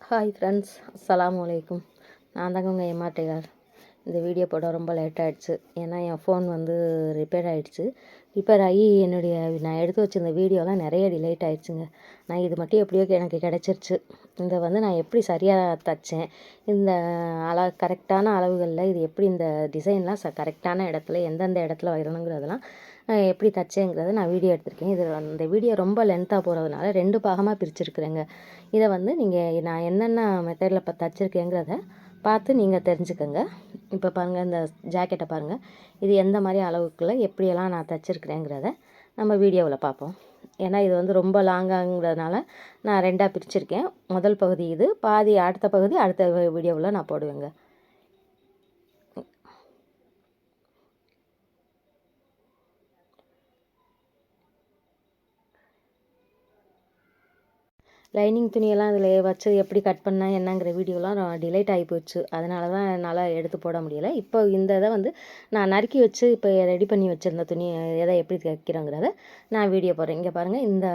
Hi friends அஸ்லாம் வலைக்கும் நான் தாங்க உங்கள் எம்ஆர் டெய்லர் இந்த வீடியோ போட ரொம்ப லேட் ஆகிடுச்சு ஏன்னா என் ஃபோன் வந்து ரிப்பேர் ஆகிடுச்சு ரிப்பேர் ஆகி என்னுடைய நான் எடுத்து வச்சிருந்த வீடியோலாம் நிறைய டிலேட் ஆகிடுச்சுங்க நான் இது மட்டும் எப்படியோ எனக்கு கிடச்சிருச்சு. இதை வந்து நான் எப்படி சரியாக தைச்சேன்? இந்த அள கரெக்டான அளவுகளில் இது எப்படி இந்த டிசைன்லாம் ச கரெக்டான இடத்துல எந்தெந்த இடத்துல வரணுங்கிறதெல்லாம் எப்படி தைச்சேங்கிறத நான் வீடியோ எடுத்திருக்கேன். இது இந்த வீடியோ ரொம்ப லென்த்தாக போகிறதுனால ரெண்டு பாகமாக பிரிச்சிருக்கிறேங்க. இதை வந்து நீங்கள் நான் என்னென்ன மெத்தடில் இப்போ தைச்சிருக்கேங்கிறத பார்த்து நீங்கள் தெரிஞ்சுக்கோங்க. இப்போ பாருங்கள் இந்த ஜாக்கெட்டை பாருங்கள் இது எந்த மாதிரி அளவுக்குள்ள எப்படியெல்லாம் நான் தைச்சிருக்கிறேங்கிறத நம்ம வீடியோவில் பார்ப்போம். ஏன்னா இது வந்து ரொம்ப லாங்காங்கிறதுனால நான் ரெண்டாக பிரிச்சிருக்கேன். முதல் பகுதி இது பாதி அடுத்த பகுதி அடுத்த வீடியோவில் நான் போடுவேங்க. லைனிங் துணியெல்லாம் அதில் வச்சு எப்படி கட் பண்ணேன் என்னங்கிற வீடியோலாம் டிலேட் ஆகி போச்சு. அதனால தான் என்னால் எடுத்து போட முடியலை. இப்போ இந்த இதை வந்து நான் நறுக்கி வச்சு இப்போ ரெடி பண்ணி வச்சுருந்த துணி எதை எப்படி தைக்கிறோங்கிறத நான் வீடியோ போடுறேன். இங்கே பாருங்கள் இந்த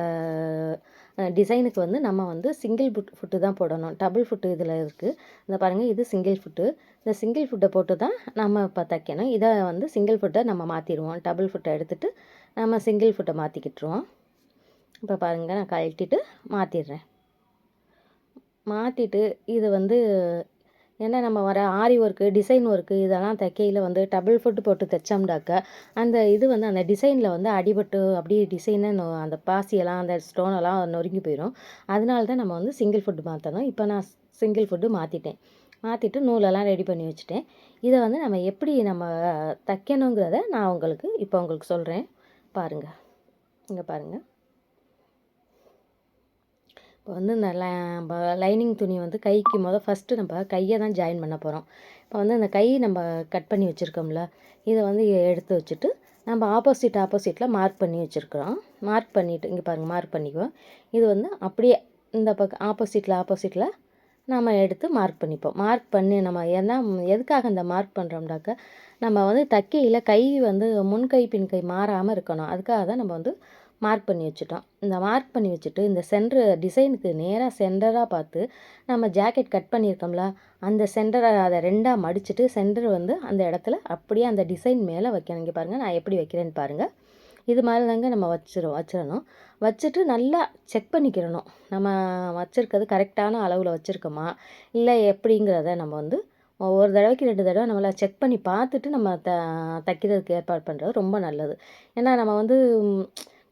டிசைனுக்கு வந்து நம்ம வந்து சிங்கிள் ஃபுட் ஃபுட்டு தான் போடணும். டபுள் ஃபுட்டு இதில் இருக்குது இந்த பாருங்கள் இது சிங்கிள் ஃபுட்டு இந்த சிங்கிள் ஃபுட்டை போட்டு தான் நம்ம இப்போ தைக்கணும். இதை வந்து சிங்கிள் ஃபுட்டை நம்ம மாற்றிடுவோம் டபுள் ஃபுட்டை எடுத்துகிட்டு நம்ம சிங்கிள் ஃபுட்டை மாற்றிக்கிட்டுருவோம் இப்போ பாருங்கள் நான் கழட்டிட்டு மாற்றிடுறேன் மாற்றிட்டு இது வந்து ஏன்னா நம்ம வர ஆரி ஒர்க்கு டிசைன் ஒர்க்கு இதெல்லாம் தைக்கையில் வந்து டபுள் ஃபுட்டு போட்டு தைச்சோம்னாக்க அந்த இது வந்து அந்த டிசைனில் வந்து அடிபட்டு அப்படியே டிசைனை அந்த பாசியெல்லாம் அந்த ஸ்டோனெல்லாம் நொறுங்கி போயிடும் அதனால தான் நம்ம வந்து சிங்கிள் ஃபுட்டு மாற்றணும் இப்போ நான் சிங்கிள் ஃபுட்டு மாற்றிட்டேன் மாற்றிட்டு நூலெல்லாம் ரெடி பண்ணி வச்சுட்டேன். இதை வந்து நம்ம எப்படி நம்ம தைக்கணுங்கிறத நான் உங்களுக்கு இப்போ உங்களுக்கு சொல்கிறேன் பாருங்கள் இங்கே பாருங்கள் இப்போ வந்து இந்த லைனிங் துணி வந்து கைக்கு முதல் ஃபஸ்ட்டு நம்ம கையை தான் ஜாயின் பண்ண போகிறோம் இப்போ வந்து அந்த கை நம்ம கட் பண்ணி வச்சுருக்கோம்ல இதை வந்து எடுத்து வச்சுட்டு நம்ம ஆப்போசிட் ஆப்போசிட்டில் மார்க் பண்ணி வச்சுருக்குறோம். மார்க் பண்ணிவிட்டு இங்கே பாருங்கள் மார்க் பண்ணிக்குவோம். இது வந்து அப்படியே இந்த பக்கம் ஆப்போசிட்டில் ஆப்போசிட்டில் நம்ம எடுத்து மார்க் பண்ணிப்போம். மார்க் பண்ணி நம்ம ஏன்னா எதுக்காக இந்த மார்க் பண்ணுறோம்னாக்க நம்ம வந்து தைக்கையில் கை வந்து முன் கை பின் கை மாறாமல் இருக்கணும். அதுக்காக தான் நம்ம வந்து மார்க் பண்ணி வச்சுட்டோம். இந்த மார்க் பண்ணி வச்சுட்டு இந்த சென்டர் டிசைனுக்கு நேராக சென்டராக பார்த்து நம்ம ஜாக்கெட் கட் பண்ணியிருக்கோம்ல அந்த சென்டரை அதை ரெண்டாக மடிச்சுட்டு சென்டர் வந்து அந்த இடத்துல அப்படியே அந்த டிசைன் மேலே வைக்கணும். இங்கே பாருங்கள் நான் எப்படி வைக்கிறேன்னு பாருங்கள் இது மாதிரி தாங்க நம்ம வச்சிரும் வச்சிடணும். வச்சுட்டு நல்லா செக் பண்ணிக்கிறணும். நம்ம வச்சுருக்கிறது கரெக்டான அளவில் வச்சுருக்கோமா? இல்லை எப்படிங்கிறத நம்ம வந்து ஒரு தடவைக்கு ரெண்டு தடவை நம்மளை செக் பண்ணி பார்த்துட்டு நம்ம த தைக்கிறதுக்கு ஏற்பாடு பண்ணுறது ரொம்ப நல்லது. ஏன்னா நம்ம வந்து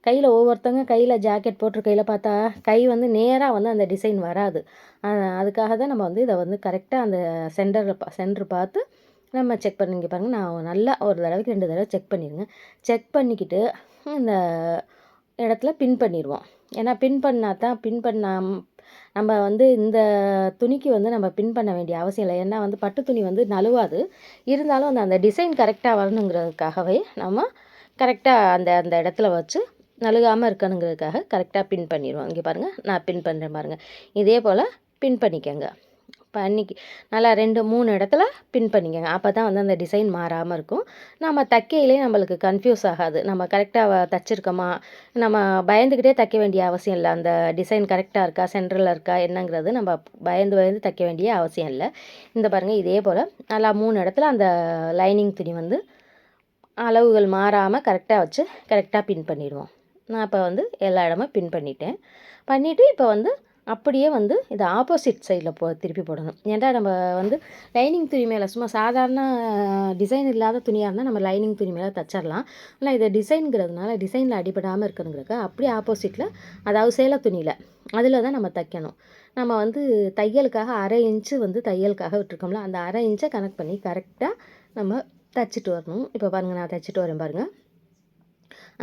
கையில் ஒவ்வொருத்தவங்க கையில் ஜாக்கெட் போட்டிருக்கையில் கையில் பார்த்தா கை வந்து நேராக வந்து அந்த டிசைன் வராது. அதுக்காக தான் நம்ம வந்து இதை வந்து கரெக்டாக அந்த சென்டரில் பா சென்டர் பார்த்து நம்ம செக் பண்ணிங்க பாருங்கள் நான் நல்லா ஒரு தடவைக்கு ரெண்டு தடவை செக் பண்ணிடுங்க. செக் பண்ணிக்கிட்டு இந்த இடத்துல பின் பண்ணிடுவோம். ஏன்னா பின் பண்ணால் தான் பின் பண்ணால் நம்ம வந்து இந்த துணிக்கு வந்து நம்ம பின் பண்ண வேண்டிய அவசியம் இல்லை. ஏன்னா வந்து பட்டு துணி வந்து நழுவாது. இருந்தாலும் அந்த அந்த டிசைன் கரெக்டாக வரணுங்கிறதுக்காகவே நம்ம கரெக்டாக அந்த அந்த இடத்துல வச்சு நழுகாமல் இருக்கணுங்கிறதுக்காக கரெக்டாக பின் பண்ணிடுவோம் இங்கே பாருங்கள் நான் பின் பண்ணுறேன் பாருங்கள் இதே போல் பின் பண்ணிக்கோங்க. பண்ணிக்கி நல்லா ரெண்டு மூணு இடத்துல பின் பண்ணிக்கோங்க. அப்போ தான் வந்து அந்த டிசைன் மாறாமல் இருக்கும். நம்ம தைக்கையிலே நம்மளுக்கு கன்ஃபியூஸ் ஆகாது. நம்ம கரெக்டாக தைச்சிருக்கோமா? நம்ம பயந்துக்கிட்டே தைக்க வேண்டிய அவசியம் இல்லை. அந்த டிசைன் கரெக்டாக இருக்கா? சென்டரில் இருக்கா? என்னங்கிறது நம்ம பயந்து பயந்து தைக்க வேண்டிய அவசியம் இல்லை. இந்த பாருங்கள் இதே போல் நல்லா மூணு இடத்துல அந்த லைனிங் துணி வந்து அளவுகள் மாறாமல் கரெக்டாக வச்சு கரெக்டாக பின் பண்ணிவிடுவோம் நான் இப்போ வந்து எல்லா இடமும் பின் பண்ணிட்டேன். பண்ணிவிட்டு இப்போ வந்து அப்படியே வந்து இது ஆப்போசிட் சைடில் போ திருப்பி போடணும். ஏன்டா நம்ம வந்து லைனிங் துணி மேலே சும்மா சாதாரண டிசைன் இல்லாத துணியாக இருந்தால் நம்ம லைனிங் துணி மேலே தச்சிடலாம் ஆனால் இதை டிசைனுங்கிறதுனால டிசைனில் அடிபடாமல் இருக்கணுங்கிறக்க அப்படியே ஆப்போசிட்டில் அதாவது சேலை துணியில் அதில் தான் நம்ம தைக்கணும். நம்ம வந்து தையலுக்காக அரை இன்ச்சு வந்து தையலுக்காக விட்டுருக்கோம்ல அந்த அரை இன்ச்சை கனெக்ட் பண்ணி கரெக்டாக நம்ம தைச்சிட்டு வரணும். இப்போ பாருங்கள் நான் தைச்சிட்டு வரேன் பாருங்கள்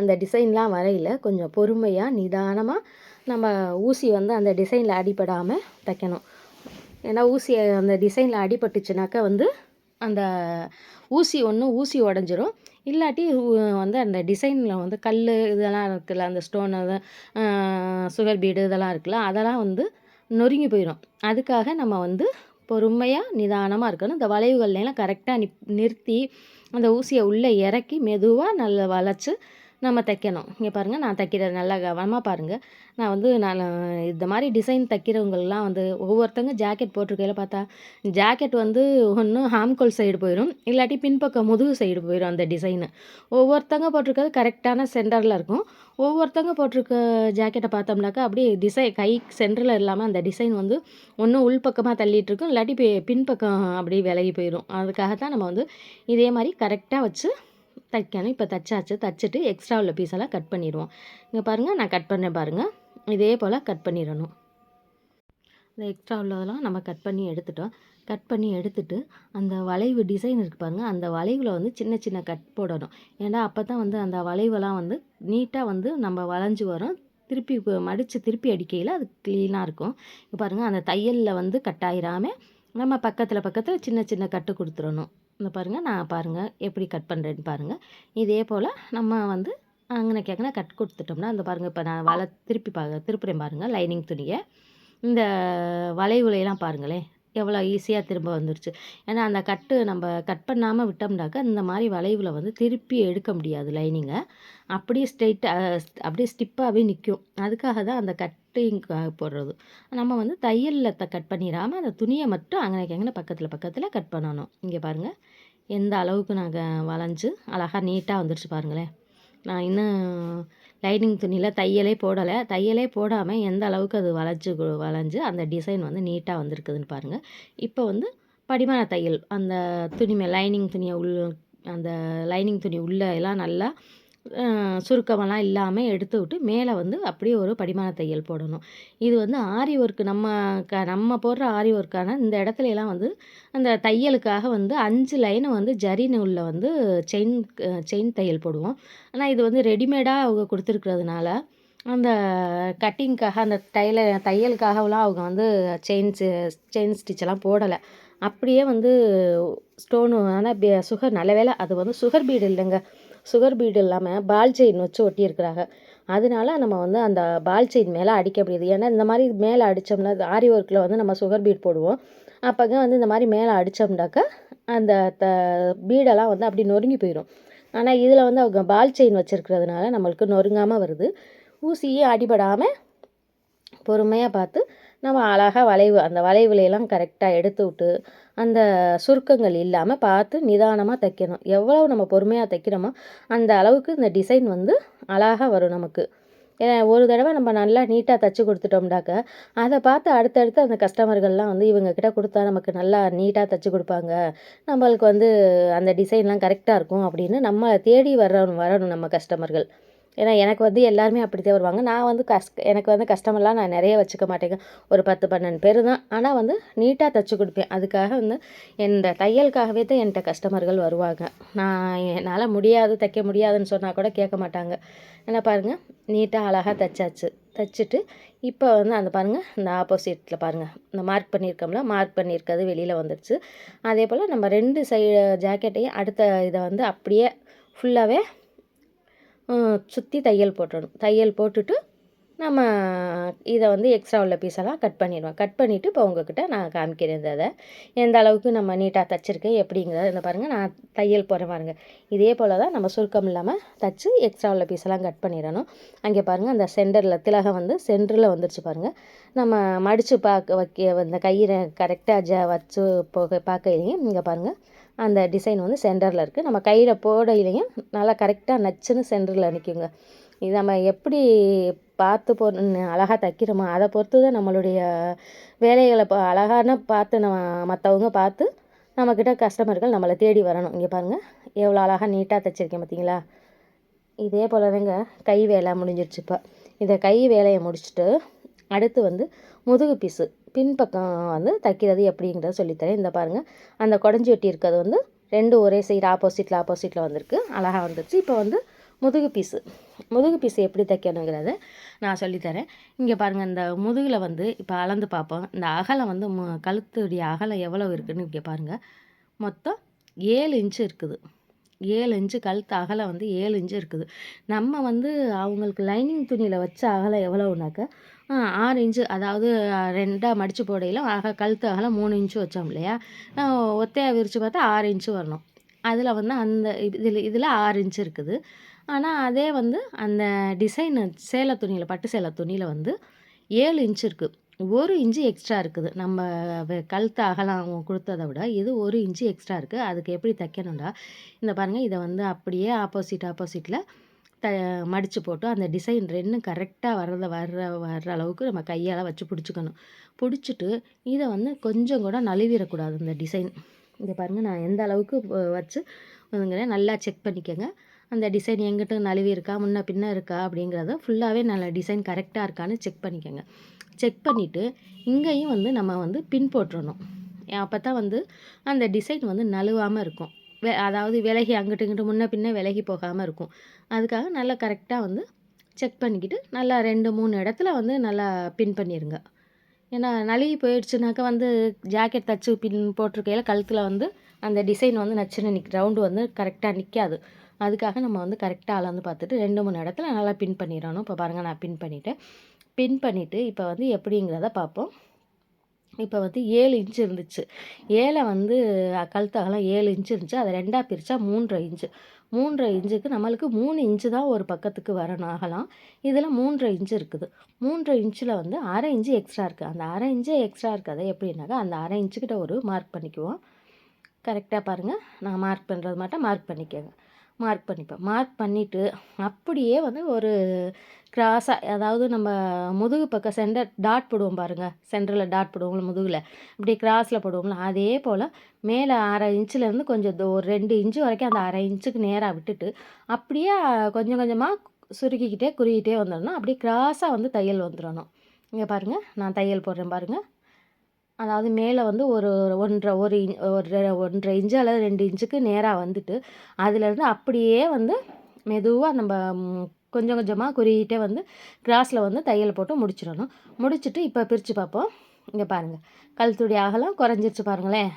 அந்த டிசைன்லாம் வரையில் கொஞ்சம் பொறுமையாக நிதானமாக நம்ம ஊசி வந்து அந்த டிசைனில் அடிபடாமல் தைக்கணும். ஏன்னா ஊசி அந்த டிசைனில் அடிபட்டுச்சுனாக்கா வந்து அந்த ஊசி ஒன்று ஊசி உடஞ்சிரும். இல்லாட்டி வந்து அந்த டிசைனில் வந்து கல் இதெல்லாம் இருக்குல்ல அந்த ஸ்டோன் சுகர் பீடு இதெல்லாம் இருக்குல்ல அதெல்லாம் வந்து நொறுங்கி போயிடும் அதுக்காக நம்ம வந்து பொறுமையாக நிதானமாக இருக்கணும். இந்த வளைவுகள்லாம் கரெக்டாக நி நிறுத்தி அந்த ஊசியை உள்ளே இறக்கி மெதுவாக நல்லா வளைச்சி நம்ம தைக்கணும். இங்கே பாருங்கள் நான் தைக்கிற நல்லா கவனமாக பாருங்கள் நான் வந்து நான் இந்த மாதிரி டிசைன் தைக்கிறவங்களாம் வந்து ஒவ்வொருத்தங்க ஜாக்கெட் போட்டிருக்கையில பார்த்தா ஜாக்கெட் வந்து ஒன்று ஹாம்கோல் சைடு போயிடும் இல்லாட்டி பின்பக்கம் முதுகு சைடு போயிடும் அந்த டிசைனு ஒவ்வொருத்தங்க போட்டிருக்கிறது கரெக்டான சென்டரில் இருக்கும். ஒவ்வொருத்தங்க போட்டிருக்க ஜாக்கெட்டை பார்த்தோம்னாக்கா அப்படியே டிசைன் கை சென்டரில் இல்லாமல் அந்த டிசைன் வந்து ஒன்று உள்பக்கமாக தள்ளிட்டு இருக்கும் இல்லாட்டி பின்பக்கம் அப்படியே விலகி போயிடும் அதுக்காக தான் நம்ம வந்து இதே மாதிரி கரெக்டாக வச்சு தைக்கணும். இப்போ தைச்சாச்சு. தைச்சிட்டு எக்ஸ்ட்ரா உள்ள பீஸெல்லாம் கட் பண்ணிடுவோம். இங்கே பாருங்கள் நான் கட் பண்ணேன் பாருங்கள் இதே போல் கட் பண்ணிடணும். இந்த எக்ஸ்ட்ரா உள்ளதெல்லாம் நம்ம கட் பண்ணி எடுத்துட்டோம். கட் பண்ணி எடுத்துட்டு அந்த வளைவு டிசைன் இருக்கு பாருங்கள் அந்த வளைவில் வந்து சின்ன சின்ன கட் போடணும். ஏன்னா அப்போ தான் வந்து அந்த வளைவெல்லாம் வந்து நீட்டாக வந்து நம்ம வளைஞ்சு வரும். திருப்பி மடித்து திருப்பி அடிக்கையில் அது க்ளீனாக இருக்கும். இப்போ பாருங்கள் அந்த தையலில் வந்து கட் ஆயிராமல் நம்ம பக்கத்தில் பக்கத்தில் சின்ன சின்ன கட்டு கொடுத்துடணும். இந்த பாருங்கள் நான் பாருங்கள் எப்படி கட் பண்ணுறேன்னு பாருங்கள் இதே போல் நம்ம வந்து அங்கே கேட்கனா கட் கொடுத்துட்டோம்னா அந்த பாருங்கள் இப்போ நான் வலை திருப்பி பா திருப்புறேன் பாருங்கள் லைனிங் துணியை. இந்த வளைவுலையெல்லாம் பாருங்களேன். எவ்வளோ ஈஸியாக திரும்ப வந்துருச்சு. ஏன்னா அந்த கட்டு நம்ம கட் பண்ணாமல் விட்டோம்னாக்கா இந்த மாதிரி வளைவில் வந்து திருப்பி எடுக்க முடியாது லைனிங்கை. அப்படியே ஸ்ட்ரெயிட்டாக அப்படியே ஸ்டிப்பாகவே நிற்கும் அதுக்காக தான் அந்த கட்டிங் போடுறது. நம்ம வந்து தையலில் த கட் பண்ணிடாமல் அந்த துணியை மட்டும் அங்கே எங்கே பக்கத்தில் பக்கத்தில் கட் பண்ணணும். இங்கே பாருங்கள் எந்த அளவுக்கு நாங்கள் வளைஞ்சு அழகாக நீட்டாக வந்துடுச்சு பாருங்களேன். நான் இன்னும் லைனிங் துணியில் தையலே போடலை. தையலே போடாமல் எந்த அளவுக்கு அது வளைஞ்சு வளைஞ்சு அந்த டிசைன் வந்து நீட்டாக வந்திருக்குதுன்னு பாருங்கள் இப்போ வந்து படிமான தையல். அந்த துணி லைனிங் துணியை உள் அந்த லைனிங் துணி உள்ளே எல்லாம் நல்லா சுருக்கமெல்லாம் இல்லாமல் எடுத்து விட்டு மேலே வந்து அப்படியே ஒரு படிமான தையல் போடணும். இது வந்து ஆரி ஒர்க்கு நம்ம க நம்ம போடுற ஆரி ஒர்க்கான இந்த இடத்துல எல்லாம் வந்து அந்த தையலுக்காக வந்து அஞ்சு லைனை வந்து ஜரி நூலில் வந்து செயின் செயின் தையல் போடுவோம். ஆனால் இது வந்து ரெடிமேடாக அவங்க கொடுத்துருக்கிறதுனால அந்த கட்டிங்க்காக அந்த தையல தையலுக்காகலாம் அவங்க வந்து செயின் செயின் ஸ்டிச்செல்லாம் போடலை. அப்படியே வந்து ஸ்டோனு ஆனால் சுகர் நல்ல வேலை அது வந்து சுகர் பீடு இல்லைங்க. சுகர் பீடு இல்லாமல் பால் செயின் வச்சு ஒட்டியிருக்கிறாங்க. அதனால நம்ம வந்து அந்த பால் செயின் மேலே அடிக்க முடியுது. ஏன்னா இந்த மாதிரி மேலே அடித்தோம்னா ஆரி ஒர்க்கில் வந்து நம்ம சுகர் பீட் போடுவோம். அப்போங்க வந்து இந்த மாதிரி மேலே அடித்தோம்னாக்கா அந்த த பீடெல்லாம் வந்து அப்படி நொறுங்கி போயிடும் ஆனால் இதில் வந்து அவங்க பால் செயின் வச்சுருக்கிறதுனால நம்மளுக்கு நொறுங்காமல் வருது. ஊசியே அடிபடாமல் பொறுமையாக பார்த்து நம்ம அழகாக வளைவு அந்த வளைவுலையெல்லாம் கரெக்டாக எடுத்து விட்டு அந்த சுருக்கங்கள் இல்லாமல் பார்த்து நிதானமாக தைக்கணும். எவ்வளோ நம்ம பொறுமையாக தைக்கிறோமோ அந்த அளவுக்கு இந்த டிசைன் வந்து அழகாக வரும் நமக்கு. ஏன்னா ஒரு தடவை நம்ம நல்லா நீட்டாக தைச்சி கொடுத்துட்டோம்னாக்க அதை பார்த்து அடுத்தடுத்து அந்த கஸ்டமர்கள்லாம் வந்து இவங்கக்கிட்ட கொடுத்தா நமக்கு நல்லா நீட்டாக தைச்சி கொடுப்பாங்க. நம்மளுக்கு வந்து அந்த டிசைன்லாம் கரெக்டாக இருக்கும் அப்படின்னு நம்ம தேடி வரணும் வரணும் நம்ம கஸ்டமர்கள் ஏன்னா எனக்கு வந்து எல்லாருமே அப்படி தான் வருவாங்க. நான் வந்து கஸ் எனக்கு வந்து கஸ்டமர்லாம் நான் நிறைய வச்சுக்க மாட்டேங்க. ஒரு பத்து பன்னெண்டு பேர் தான். ஆனால் வந்து நீட்டாக தைச்சி கொடுப்பேன். அதுக்காக வந்து இந்த தையலுக்காகவே தான் என்கிட்ட கஸ்டமர்கள் வருவாங்க. நான் என்னால் முடியாது தைக்க முடியாதுன்னு சொன்னால் கூட கேட்க மாட்டாங்க. என்ன பாருங்கள் நீட்டாக அழகாக தைச்சாச்சு. தைச்சிட்டு இப்போ வந்து அந்த பாருங்கள் இந்த ஆப்போசிட்டில் பாருங்கள் இந்த மார்க் பண்ணியிருக்கோம்ல மார்க் பண்ணியிருக்கிறது வெளியில் வந்துடுச்சு அதே போல் நம்ம ரெண்டு சைடு ஜாக்கெட்டையும் அடுத்த இதை வந்து அப்படியே ஃபுல்லாகவே சுற்றி தையல் போட்டுடணும். தையல் போட்டுட்டு நம்ம இதை வந்து எக்ஸ்ட்ரா உள்ள பீஸெல்லாம் கட் பண்ணிடுவோம். கட் பண்ணிவிட்டு இப்போ உங்ககிட்ட நான் காமிக்கிறேன் அதை எந்த அளவுக்கு நம்ம நீட்டாக தைச்சிருக்கேன் எப்படிங்கிறத இந்த பாருங்கள் நான் தையல் போடுற பாருங்கள் இதே போல் தான் நம்ம சுருக்கம் இல்லாமல் தைச்சி எக்ஸ்ட்ரா உள்ள பீஸெல்லாம் கட் பண்ணிடணும். அங்கே பாருங்கள் அந்த சென்டரில் திலகம் வந்து சென்டரில் வந்துருச்சு பாருங்கள் நம்ம மடித்து பார்க்க வைக்க இந்த கையை கரெக்டாக ஜ வச்சு போக பார்க்கையிலையும் இங்கே பாருங்கள் அந்த டிசைன் வந்து சென்டரில் இருக்குது நம்ம கையில் போடையிலையும் நல்லா கரெக்டாக நச்சுன்னு சென்டரில் நிற்குங்க இது நம்ம எப்படி பார்த்து போ அழகாக தைக்கிறோமோ அதை பொறுத்து தான் நம்மளுடைய வேலைகளை இப்போ அழகான பார்த்து நம்ம மற்றவங்க பார்த்து நம்மக்கிட்ட கஸ்டமர்கள் நம்மளை தேடி வரணும். இங்கே பாருங்கள் எவ்வளோ அழகாக நீட்டாக தைச்சிருக்கேன் பார்த்தீங்களா இதே போல் தாங்க கை வேலை முடிஞ்சிருச்சு இப்போ. இந்த கை வேலையை முடிச்சுட்டு அடுத்து வந்து முதுகு பீஸு பின்பக்கம் வந்து தைக்கிறது எப்படிங்கிறத சொல்லித்தரேன். இந்த பாருங்கள் அந்த குடஞ்சி வெட்டி இருக்கிறது வந்து ரெண்டு ஒரே சைடு ஆப்போசிட்டில் ஆப்போசிட்டில் வந்திருக்கு. அழகாக வந்துருச்சு. இப்போ வந்து முதுகு பீஸு முதுகு பீஸு எப்படி தைக்கணுங்கிறத நான் சொல்லித்தரேன். இங்கே பாருங்கள் இந்த முதுகில் வந்து இப்போ அளந்து பார்ப்போம். இந்த அகலம் வந்து மு கழுத்துடைய அகலம் எவ்வளோ இருக்குதுன்னு இங்கே பாருங்கள் மொத்தம் ஏழு இன்ச்சு இருக்குது. ஏழு இன்ச்சு கழுத்து அகலம் வந்து ஏழு இன்ச்சு இருக்குது. நம்ம வந்து அவங்களுக்கு லைனிங் துணியில் வச்ச அகலம் எவ்வளோனாக்க ஆறு இன்ச்சு அதாவது ரெண்டாக மடித்து போடையிலும் அக கழுத்து அகலம் மூணு இன்ச்சு வச்சோம் இல்லையா? ஒத்தையாக விரித்து பார்த்தா ஆறு இன்ச்சு வரணும். அதில் வந்து அந்த இதில் இதில் ஆறு இன்ச்சு இருக்குது. ஆனால் அதே வந்து அந்த டிசைனு சேலை துணியில் பட்டு சேலை துணியில் வந்து ஏழு இன்ச் இருக்குது ஒரு இன்ச்சு எக்ஸ்ட்ரா இருக்குது. நம்ம வ- கழுத்து அகலம் கொடுத்ததை விட இது ஒரு இன்ச்சு எக்ஸ்ட்ரா இருக்குது அதுக்கு எப்படி தைக்கணும்டா? இந்த பாருங்கள் இதை வந்து அப்படியே ஆப்போசிட் ஆப்போசிட்டில் த மடித்து போட்டு அந்த டிசைன் ரெண்டும் கரெக்டாக வர்றத வர்ற வர்ற அளவுக்கு நம்ம கையால் வச்சு பிடிச்சிக்கணும். பிடிச்சிட்டு இதை வந்து கொஞ்சம் கூட நழுவிடக்கூடாது இந்த டிசைன். இதை பாருங்கள் நான் எந்த அளவுக்கு வச்சு வந்துங்கிறேன் நல்லா செக் பண்ணிக்கோங்க. அந்த டிசைன் எங்கிட்ட நழுவி இருக்கா முன்ன பின்ன இருக்கா அப்படிங்கிறத ஃபுல்லாகவே நல்ல டிசைன் கரெக்டாக இருக்கான்னு செக் பண்ணிக்கோங்க. செக் பண்ணிவிட்டு இங்கேயும் வந்து நம்ம வந்து பின் போட்டுறணும். அப்போ தான் வந்து அந்த டிசைன் வந்து நழுவாமல் இருக்கும். அதாவது விலகி அங்கிட்டு இங்கிட்டு முன்ன பின்ன விலகி போகாமல் இருக்கும். அதுக்காக நல்லா கரெக்டாக வந்து செக் பண்ணிக்கிட்டு நல்லா ரெண்டு மூணு இடத்துல வந்து நல்லா பின் பண்ணிடுங்க ஏன்னா நழுகி போயிடுச்சுனாக்கா வந்து ஜாக்கெட் தச்சு பின் போட்டிருக்கையில் கழுத்தில் வந்து அந்த டிசைன் வந்து நச்சுன்னு நிக் ரவுண்டு வந்து கரெக்டாக நிற்காது அதுக்காக நம்ம வந்து கரெக்டாக அளந்து பார்த்துட்டு ரெண்டு மூணு இடத்துல நல்லா பின் பண்ணிடணும். இப்போ பாருங்கள் நான் பின் பண்ணிவிட்டேன் பின் பண்ணிவிட்டு இப்போ வந்து எப்படிங்கிறத பார்ப்போம். இப்போ வந்து ஏழு இன்ச் இருந்துச்சு. ஏழை வந்து கழுத்து அகலம் ஏழு இன்ச் இருந்துச்சு. அதை ரெண்டாக பிரித்தா மூன்றரை இன்ச்சு மூன்றரை இன்ச்சுக்கு நம்மளுக்கு மூணு இன்ச்சு தான் ஒரு பக்கத்துக்கு வரணும் ஆகலாம் இதில் மூன்றரை இன்ச்சு இருக்குது. மூன்றரை இன்ச்சில் வந்து அரை இன்ச்சு எக்ஸ்ட்ரா இருக்குது அந்த அரை இன்ச்சு எக்ஸ்ட்ரா இருக்கிறது எப்படின்னாக்கா அந்த அரை இன்ச்சுக்கிட்ட ஒரு மார்க் பண்ணிக்குவோம். கரெக்டாக பாருங்கள் நான் மார்க் பண்ணுறது மட்டும் மார்க் பண்ணிக்கோங்க. மார்க் பண்ணிப்பேன். மார்க் பண்ணிவிட்டு அப்படியே வந்து ஒரு கிராஸாக அதாவது நம்ம முதுகு பக்கம் சென்டர் டாட் போடுவோம் பாருங்கள் சென்டரில் டாட் போடுவோம்ல முதுகில். இப்படி கிராஸில் போடுவோம்ல. அதே போல் மேலே அரை இன்ச்சிலேருந்து கொஞ்சம் ஒரு ரெண்டு இன்ச்சு வரைக்கும் அந்த அரை இன்ச்சுக்கு நேராக விட்டுட்டு அப்படியே கொஞ்சம் கொஞ்சமாக சுருக்கிக்கிட்டே குறுகிட்டே வந்துடணும். அப்படியே கிராஸாக வந்து தையல் வந்துடணும். இங்கே பாருங்கள் நான் தையல் போடுறேன் பாருங்கள் அதாவது மேலே வந்து ஒரு ஒன்றரை ஒரு இன் ஒரு ஒன்றரை இன்ச்சு அல்லது ரெண்டு இன்ச்சுக்கு நேராக வந்துட்டு அதுலேருந்து அப்படியே வந்து மெதுவாக நம்ம கொஞ்சம் கொஞ்சமாக குறியிட்டே வந்து கிராஸில் வந்து தையல் போட்டு முடிச்சிடணும். முடிச்சுட்டு இப்போ பிரித்து பார்ப்போம். இங்கே பாருங்கள் கழுத்துடைய அகலம் குறைஞ்சிருச்சு பாருங்களேன்.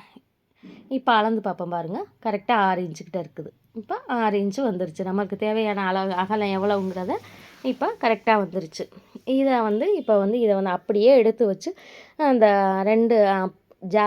இப்போ அளந்து பார்ப்போம் பாருங்கள் கரெக்டாக ஆறு இன்ச்சுக்கிட்ட இருக்குது. இப்போ ஆறு இன்ச்சு வந்துருச்சு. நம்மளுக்கு தேவையான அளவு அகலம் எவ்வளவுங்கிறத இப்போ கரெக்டாக வந்துருச்சு. இதை வந்து இப்போ வந்து இதை வந்து அப்படியே எடுத்து வச்சு அந்த ரெண்டு ஜா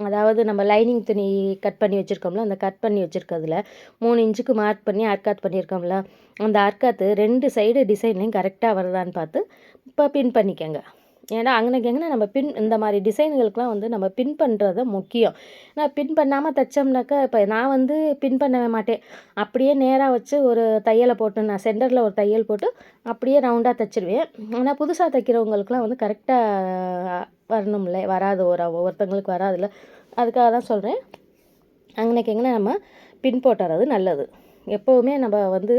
அதாவது நம்ம லைனிங் துணி கட் பண்ணி வச்சுருக்கோம்ல அந்த கட் பண்ணி வச்சுருக்கிறதுல மூணு இன்ச்சுக்கு மார்க் பண்ணி அர்க்காத் பண்ணியிருக்கோம்ல அந்த அர்க்காத்து ரெண்டு சைடு டிசைன்லையும் கரெக்டாக வருதான்னு பார்த்து இப்போ பின் பண்ணிக்கோங்க. ஏன்னா அங்கனைக்கு எங்கன்னா நம்ம பின் இந்த மாதிரி டிசைன்களுக்கெலாம் வந்து நம்ம பின் பண்ணுறது முக்கியம். நான் பின் பண்ணாமல் தைச்சோம்னாக்கா இப்போ நான் வந்து பின் பண்ணவே மாட்டேன். அப்படியே நேராக வச்சு ஒரு தையலை போட்டு நான் சென்டரில் ஒரு தையல் போட்டு அப்படியே ரவுண்டாக தைச்சிருவேன். ஆனால் புதுசாக தைக்கிறவங்களுக்குலாம் வந்து கரெக்டாக வரணும்ல வராது. ஒரு ஒவ்வொருத்தங்களுக்கு வராதுல்ல. அதுக்காக தான் சொல்கிறேன் அங்கனைக்கு எங்கன்னா நம்ம பின் போட்டுறது நல்லது. எப்போவுமே நம்ம வந்து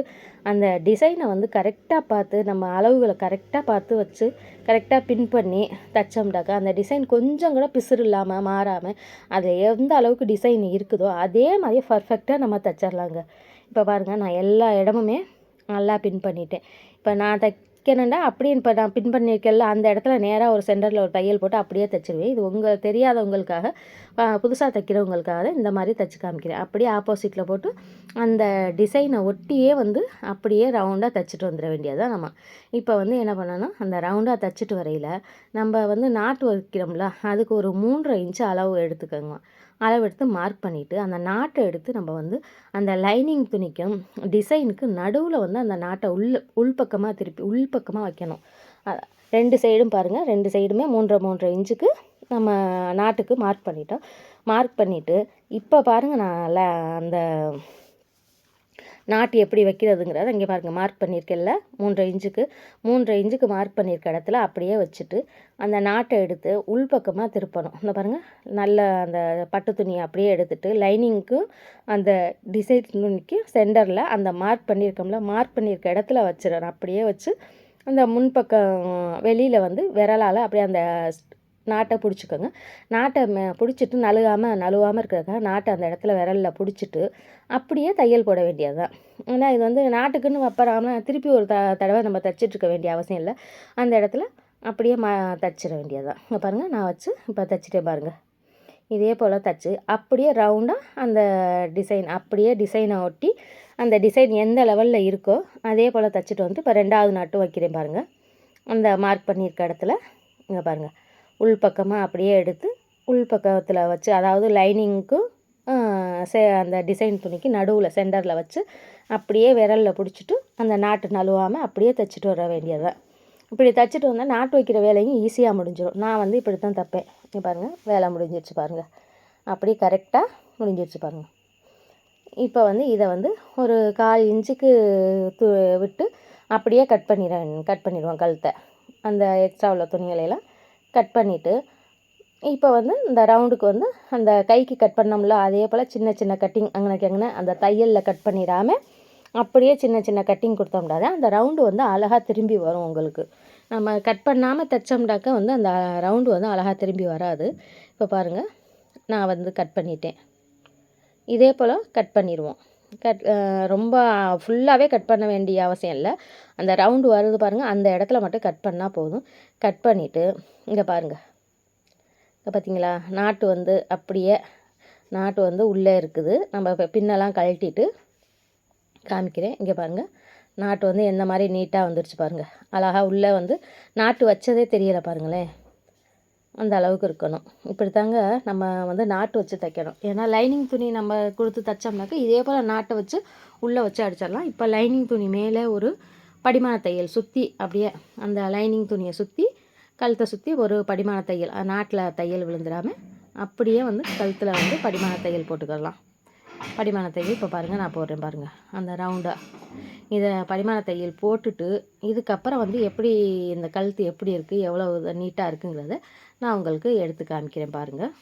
அந்த டிசைனை வந்து கரெக்டாக பார்த்து நம்ம அளவுகளை கரெக்டாக பார்த்து வச்சு கரெக்டாக பின் பண்ணி தைச்சோம்னாக்கா அந்த டிசைன் கொஞ்சம் கூட பிசுறு இல்லாமல் மாறாமல் அது எந்த அளவுக்கு டிசைன் இருக்குதோ அதே மாதிரியே பர்ஃபெக்டாக நம்ம தைச்சிடலாங்க இப்போ பாருங்கள் நான் எல்லா இடமுமே நல்லா பின் பண்ணிட்டேன். இப்போ நான் தைக்கணுன்னா அப்படியே இப்போ நான் பின் பண்ணியிருக்கேன்ல அந்த இடத்துல நேராக ஒரு சென்டரில் ஒரு தையல் போட்டு அப்படியே தைச்சிருவேன். இது உங்கள் தெரியாதவங்களுக்காக புதுசாக தைக்கிறவங்களுக்காக இந்த மாதிரி தைச்சி காமிக்கிறேன். அப்படியே ஆப்போசிட்டில் போட்டு அந்த டிசைனை ஒட்டியே வந்து அப்படியே ரவுண்டாக தைச்சிட்டு வந்துட வேண்டியதுதான் நம்ம. இப்போ வந்து என்ன பண்ணணும்? அந்த ரவுண்டாக தைச்சிட்டு வரையில் நம்ம வந்து நாட்டு வைக்கிறோம்ல அதுக்கு ஒரு மூன்றரை இன்ச்சு அளவு எடுத்துக்கோங்க. அளவெடுத்து மார்க் பண்ணிவிட்டு அந்த நாட்டை எடுத்து நம்ம வந்து அந்த லைனிங் துணிக்கும் டிசைனுக்கு நடுவில் வந்து அந்த நாட்டை உள் உள்பக்கமாக திருப்பி உள்பக்கமாக வைக்கணும். ரெண்டு சைடும் பாருங்கள் ரெண்டு சைடுமே மூன்றரை மூன்றரை இன்ச்சுக்கு நம்ம நாட்டுக்கு மார்க் பண்ணிட்டோம். மார்க் பண்ணிவிட்டு இப்போ பாருங்கள் நான் அந்த நாட்டு எப்படி வைக்கிறதுங்கிறத இங்கே பாருங்கள் மார்க் பண்ணியிருக்கேன்ல மூன்றரை இன்ச்சுக்கு. மூன்றரை இன்ச்சுக்கு மார்க் பண்ணியிருக்க இடத்துல அப்படியே வச்சுட்டு அந்த நாட்டை எடுத்து உள்பக்கமாக திருப்பணும். இந்த பாருங்கள் நல்ல அந்த பட்டு துணியை அப்படியே எடுத்துட்டு லைனிங்க்கும் அந்த டிசைன் துணிக்கும் சென்டரில் அந்த மார்க் பண்ணியிருக்கோம்ல மார்க் பண்ணியிருக்க இடத்துல வச்சிடணும். அப்படியே வச்சு அந்த முன்பக்கம் வெளியில் வந்து விரலால் அப்படியே அந்த நாட்டை பிடிச்சிக்கோங்க. நாட்டை பிடிச்சிட்டு நழுகாமல் நழுவாமல் இருக்கிறதுக்காக நாட்டை அந்த இடத்துல விரலில் பிடிச்சிட்டு அப்படியே தையல் போட வேண்டியது தான் ஏன்னா இது வந்து நாட்டுக்குன்னு வப்பறாமல் திருப்பி ஒரு த தடவை நம்ம தைச்சிட்டு இருக்க வேண்டிய அவசியம் இல்லை. அந்த இடத்துல அப்படியே ம தைச்சிட வேண்டியது தான் இங்கே பாருங்கள் நான் வச்சு இப்போ தைச்சிட்டே பாருங்கள் இதே போல் தைச்சி அப்படியே ரவுண்டாக அந்த டிசைன் அப்படியே டிசைனை ஒட்டி அந்த டிசைன் எந்த லெவலில் இருக்கோ அதே போல் தைச்சிட்டு வந்து இப்போ ரெண்டாவது நாட்டும் வைக்கிறேன் பாருங்கள் அந்த மார்க் பண்ணியிருக்க இடத்துல இங்கே பாருங்கள் உள்பக்கமாக அப்படியே எடுத்து உள்பக்கத்தில் வச்சு அதாவது லைனிங்க்கும் சே அந்த டிசைன் துணிக்கு நடுவில் சென்டரில் வச்சு அப்படியே விரலில் பிடிச்சிட்டு அந்த நாட்டு நழுவாமல் அப்படியே தைச்சிட்டு வர வேண்டியது தான் இப்படி தைச்சிட்டு வந்தால் நாட்டு வைக்கிற வேலையும் ஈஸியாக முடிஞ்சிடும் நான் வந்து இப்படி தான் தைப்பேன். இங்கே பாருங்கள் வேலை முடிஞ்சிருச்சு பாருங்கள் அப்படியே கரெக்டாக முடிஞ்சிருச்சு பாருங்கள் இப்போ வந்து இதை வந்து ஒரு கால் இன்ச்சுக்கு து விட்டு அப்படியே கட் பண்ணிடுறேன் கட் பண்ணிடுவோம் கழுத்தை. அந்த எக்ஸ்ட்ரா உள்ள துணிகளையெல்லாம் கட் பண்ணிவிட்டு இப்போ வந்து இந்த ரவுண்டுக்கு வந்து அந்த கைக்கு கட் பண்ணோம்ல அதே போல் சின்ன சின்ன கட்டிங் அங்கனக்கு அங்கே அந்த தையலில் கட் பண்ணிடாமல் அப்படியே சின்ன சின்ன கட்டிங் கொடுத்தோம்டாத அந்த ரவுண்டு வந்து அழகாக திரும்பி வரும் உங்களுக்கு. நம்ம கட் பண்ணாமல் தைச்சோம்னாக்கா வந்து அந்த ரவுண்டு வந்து அழகாக திரும்பி வராது. இப்போ பாருங்கள் நான் வந்து கட் பண்ணிட்டேன். இதே போல் கட் பண்ணிடுவோம். கட் ரொம்ப ஃபுல்லாகவே கட் பண்ண வேண்டிய அவசியம் இல்லை. அந்த ரவுண்டு வருது பாருங்கள் அந்த இடத்துல மட்டும் கட் பண்ணால் போதும். கட் பண்ணிவிட்டு இங்கே பாருங்கள் பார்த்தீங்களா நாட்டு வந்து அப்படியே நாட்டு வந்து உள்ளே இருக்குது. நம்ம பின்னெல்லாம் கழட்டிட்டு காமிக்கிறேன். இங்கே பாருங்கள் நாட்டு வந்து எந்த மாதிரி நீட்டாக வந்துருச்சு பாருங்கள் அழகாக உள்ளே வந்து நாட்டு வச்சதே தெரியலை பாருங்களேன். அந்த அளவுக்கு இருக்கணும். இப்படி தாங்க நம்ம வந்து நாட்டு வச்சு தைக்கணும். ஏன்னா லைனிங் துணி நம்ம கொடுத்து தைச்சோம்னாக்கா இதே போல் நாட்டை வச்சு உள்ளே வச்சு அடிச்சிடலாம். இப்போ லைனிங் துணி மேலே ஒரு படிமான தையல் சுற்றி அப்படியே அந்த லைனிங் துணியை சுற்றி கழுத்தை சுற்றி ஒரு படிமான தையல் நாட்டில் தையல் விழுந்துடாமல் அப்படியே வந்து கழுத்தில் வந்து படிமான தையல் போட்டுக்கிடலாம் படிமான தையல் இப்போ பாருங்கள் நான் போடுறேன் பாருங்கள் அந்த ரவுண்டாக இதை படிமான தையல் போட்டுட்டு இதுக்கப்புறம் வந்து எப்படி இந்த கழுத்து எப்படி இருக்குது எவ்வளோ நீட்டாக இருக்குங்கிறத நான் உங்களுக்கு எடுத்து காமிக்கிறேன் பாருங்கள்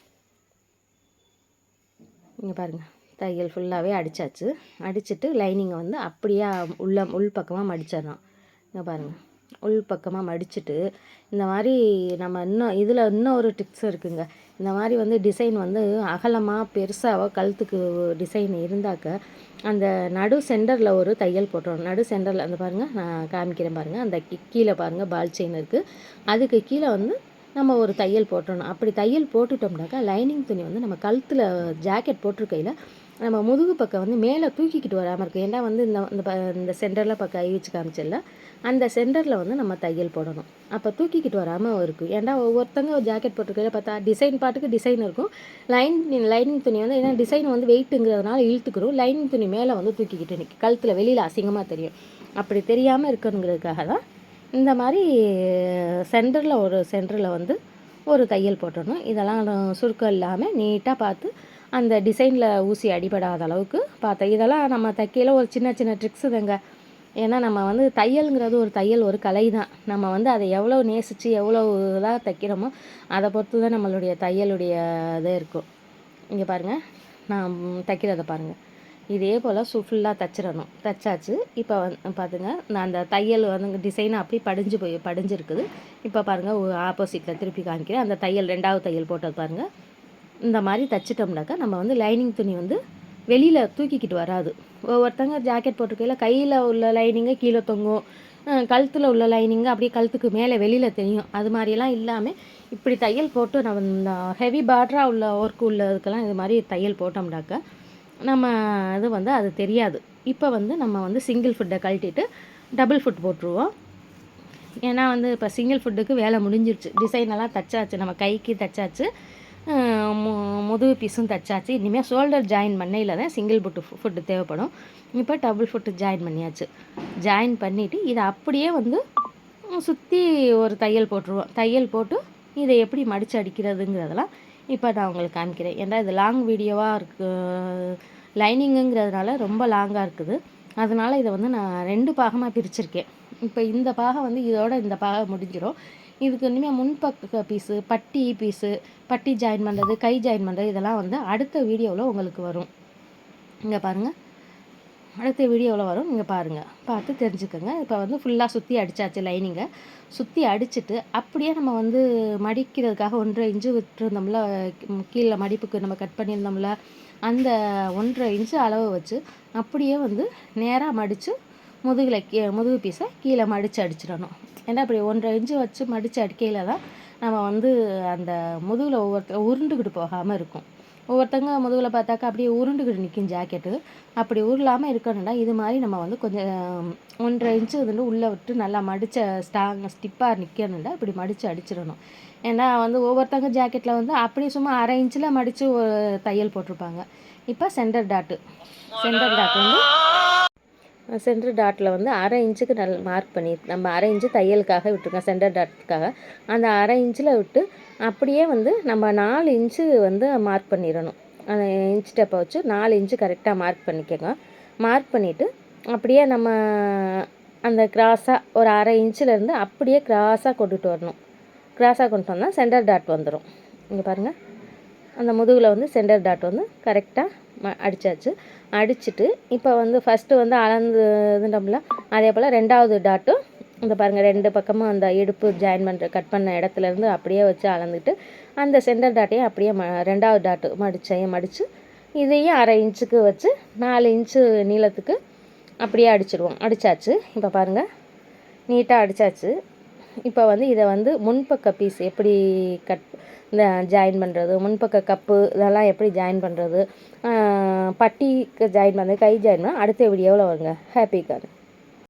இங்கே பாருங்கள் தையல் ஃபுல்லாகவே அடித்தாச்சு அடிச்சுட்டு லைனிங்கை வந்து அப்படியே உள்ள உள் பக்கமாக மடிச்சிடணும் இங்கே பாருங்கள் உள் பக்கமாக மடிச்சுட்டு இந்த மாதிரி நம்ம இன்னும் இதில் இன்னும் ஒரு டிப்ஸ் இருக்குங்க. இந்த மாதிரி வந்து டிசைன் வந்து அகலமாக பெருசாக கழுத்துக்கு டிசைன் இருந்தாக்க அந்த நடு சென்டரில் ஒரு தையல் போட்டுறோம் நடு சென்டரில் அந்த பாருங்கள் நான் காமிக்கிறேன் பாருங்கள் அந்த கீழே பாருங்கள் பால் செயின் இருக்குது அதுக்கு கீழே வந்து நம்ம ஒரு தையல் போட்டுடணும் அப்படி தையல் போட்டுட்டோம்னாக்கா லைனிங் துணி வந்து நம்ம கழுத்தில் ஜாக்கெட் போட்டிருக்கையில் நம்ம முதுகு பக்கம் வந்து மேலே தூக்கிக்கிட்டு வராமல் இருக்கும். ஏன்னா வந்து இந்த இந்த ப இந்த சென்டரில் பக்கம் கை வச்சு காமிச்சில்ல அந்த சென்டரில் வந்து நம்ம தையல் போடணும். அப்போ தூக்கிக்கிட்டு வராமல் இருக்கும். ஏன்னா ஒவ்வொருத்தங்க ஒரு ஜாக்கெட் போட்டிருக்கையில பார்த்தா டிசைன் பாட்டுக்கு டிசைன் இருக்கும். லைன் லைனிங் துணி வந்து ஏன்னா டிசைன் வந்து வெயிட்டுங்கிறதுனால இழுத்துக்கிறோம் லைனிங் துணி மேலே வந்து தூக்கிக்கிட்டு நிற்கும் கழுத்தில் வெளியில் அசிங்கமாக தெரியும். அப்படி தெரியாமல் இருக்கணுங்கிறதுக்காக தான் இந்த மாதிரி சென்டரில் ஒரு சென்டரில் வந்து ஒரு தையல் போட்டணும். இதெல்லாம் சுருக்கம் இல்லாமல் நீட்டாக பார்த்து அந்த டிசைனில் ஊசி அடிபடாத அளவுக்கு பார்த்தேன். இதெல்லாம் நம்ம தைக்கையில் ஒரு சின்ன சின்ன ட்ரிக்ஸு தாங்க. ஏன்னா நம்ம வந்து தையலுங்கிறது ஒரு தையல் ஒரு கலை தான் நம்ம வந்து அதை எவ்வளோ நேசித்து எவ்வளோ இதாக தைக்கிறோமோ அதை பொறுத்து தான் நம்மளுடைய தையலுடைய இதே இருக்கும். இங்கே பாருங்கள் நான் தைக்கிறத பாருங்கள் இதே போல் சு ஃபுல்லாக தைச்சிடணும். தைச்சாச்சு. இப்போ வந்து பார்த்துங்க நான் அந்த தையல் வந்து டிசைன் அப்படி படிஞ்சு போய் படிஞ்சிருக்குது. இப்போ பாருங்கள் ஆப்போசிட்டில் திருப்பி காமிக்கிறேன். அந்த தையல் ரெண்டாவது தையல் போட்டது பாருங்கள் இந்த மாதிரி தைச்சிட்டோம்னாக்கா நம்ம வந்து லைனிங் துணி வந்து வெளியில் தூக்கிக்கிட்டு வராது. ஒவ்வொருத்தங்க ஜாக்கெட் போட்டிருக்கையில் கையில் உள்ள லைனிங்கை கீழே தொங்கும். கழுத்தில் உள்ள லைனிங்கு அப்படியே கழுத்துக்கு மேலே வெளியில் தெரியும். அது மாதிரிலாம் இல்லாமல் இப்படி தையல் போட்டு நம்ம இந்த ஹெவி பார்டராக உள்ள ஒர்க் உள்ளதுக்கெல்லாம் இது மாதிரி தையல் போட்டோம்னாக்கா நம்ம இது வந்து அது தெரியாது. இப்போ வந்து நம்ம வந்து சிங்கிள் ஃபுட்டை கழட்டிட்டு டபுள் ஃபுட் போட்டுருவோம். ஏன்னா வந்து இப்போ சிங்கிள் ஃபுட்டுக்கு வேலை முடிஞ்சிருச்சு. டிசைனெல்லாம் தைச்சாச்சு. நம்ம கைக்கு தைச்சாச்சு. முதுகு பீஸும் தைச்சாச்சு. இனிமேல் ஷோல்டர் ஜாயின் பண்ணையில் தான் சிங்கிள் புட்டு ஃபுட்டு தேவைப்படும். இப்போ டபுள் ஃபுட்டு ஜாயின் பண்ணியாச்சு. ஜாயின் பண்ணிவிட்டு இதை அப்படியே வந்து சுற்றி ஒரு தையல் போட்டுருவோம். தையல் போட்டு இதை எப்படி மடித்து அடிக்கிறதுங்கிறதெல்லாம் இப்போ நான் உங்களுக்கு காமிக்கிறேன். ஏன்னா இது லாங் வீடியோவாக இருக்கு. லைனிங்குங்கிறதுனால ரொம்ப லாங்காக இருக்குது. அதனால் இதை வந்து நான் ரெண்டு பாகமாக பிரிச்சிருக்கேன். இப்போ இந்த பாகம் வந்து இதோட இந்த பாகம் முடிஞ்சிடும் இதுக்கு இனிமேல் முன்பக்க பீஸு பட்டி பீஸு பட்டி ஜாயின் பண்ணுறது கை ஜாயின் பண்ணுறது இதெல்லாம் வந்து அடுத்த வீடியோவில் உங்களுக்கு வரும். இங்கே பாருங்கள் அடுத்த வீடியோவில் வரும். நீங்கள் பாருங்கள் பார்த்து தெரிஞ்சுக்கோங்க. இப்போ வந்து ஃபுல்லாக சுற்றி அடித்தாச்சு லைனிங்கை சுற்றி அடிச்சுட்டு அப்படியே நம்ம வந்து மடிக்கிறதுக்காக ஒன்றரை இன்ச்சு விட்டுருந்தோம்ல கீழே மடிப்புக்கு நம்ம கட் பண்ணியிருந்தோம்ல அந்த ஒன்றரை இன்ச்சு அளவு வச்சு அப்படியே வந்து நேராக மடித்து முதுகில் கீ முதுகு பீஸை கீழே மடித்து அடிச்சிடணும். ஏன்னா அப்படி ஒன்றரை இன்ச்சு வச்சு மடித்து அடிக்கையில் தான் நம்ம வந்து அந்த முதுகில் ஒவ்வொருத்த உருண்டுக்கிட்டு போகாமல் இருக்கும். ஒவ்வொருத்தங்க முதுகில் பார்த்தாக்கா அப்படியே உருண்டுக்கிட்டு நிற்கும் ஜாக்கெட்டு அப்படி உருளாமல் இருக்கணும்னா இது மாதிரி நம்ம வந்து கொஞ்சம் ஒன்றரை இன்ச்சு வந்து உள்ளே விட்டு நல்லா மடித்த ஸ்டாங் ஸ்டிப்பாக நிற்கணும்னா இப்படி மடித்து அடிச்சிடணும். ஏன்னா வந்து ஒவ்வொருத்தங்க ஜாக்கெட்டில் வந்து அப்படியே சும்மா அரை இன்ச்சில் மடித்து தையல் போட்டிருப்பாங்க. இப்போ சென்டர் டாட்டு சென்டர் டாட் வந்து சென்டர் டாட்டில் வந்து அரை இன்ச்சுக்கு நல் மார்க் பண்ணி நம்ம அரை இன்ச்சு தையலுக்காக விட்டுருக்கோம் சென்டர் டாட்டுக்காக அந்த அரை இன்ச்சில் விட்டு அப்படியே வந்து நம்ம நாலு இன்ச்சு வந்து மார்க் பண்ணிடணும். அந்த இன்ச் டெப்பை வச்சு நாலு இன்ச்சு கரெக்டாக மார்க் பண்ணிக்கோங்க. மார்க் பண்ணிவிட்டு அப்படியே நம்ம அந்த கிராஸாக ஒரு அரை இன்ச்சிலேருந்து அப்படியே கிராஸாக கொண்டுட்டு வரணும். கிராஸாக கொண்டு வந்தால் சென்டர் டாட் வந்துடும் இங்கே பாருங்கள் அந்த முதுகில் வந்து சென்டர் டாட் வந்து கரெக்டாக ம அடித்தாச்சு அடிச்சுட்டு இப்போ வந்து ஃபஸ்ட்டு வந்து அளந்து இதுண்டோம்ல அதே போல் ரெண்டாவது டாட்டும் இந்த பாருங்கள் ரெண்டு பக்கமும் அந்த இடுப்பு ஜாயின் பண்ணுற கட் பண்ண இடத்துலேருந்து அப்படியே வச்சு அளந்துட்டு அந்த சென்டர் டாட்டையும் அப்படியே ம ரெண்டாவது டாட்டு மடிச்சையும் மடித்து இதையும் அரை இன்ச்சுக்கு வச்சு நாலு இன்ச்சு நீளத்துக்கு அப்படியே அடிச்சிடுவோம். அடித்தாச்சு இப்போ பாருங்கள் நீட்டாக அடித்தாச்சு இப்போ வந்து இதை வந்து முன்பக்க பீஸ் எப்படி கட் இந்த ஜாயின் பண்ணுறது முன்பக்க கப்பு இதெல்லாம் எப்படி ஜாயின் பண்ணுறது பட்டிக்கு ஜாயின் பண்ணுறது கை ஜாயின் பண்ணால் அடுத்த வீடியோவில் வருங்க. Happy card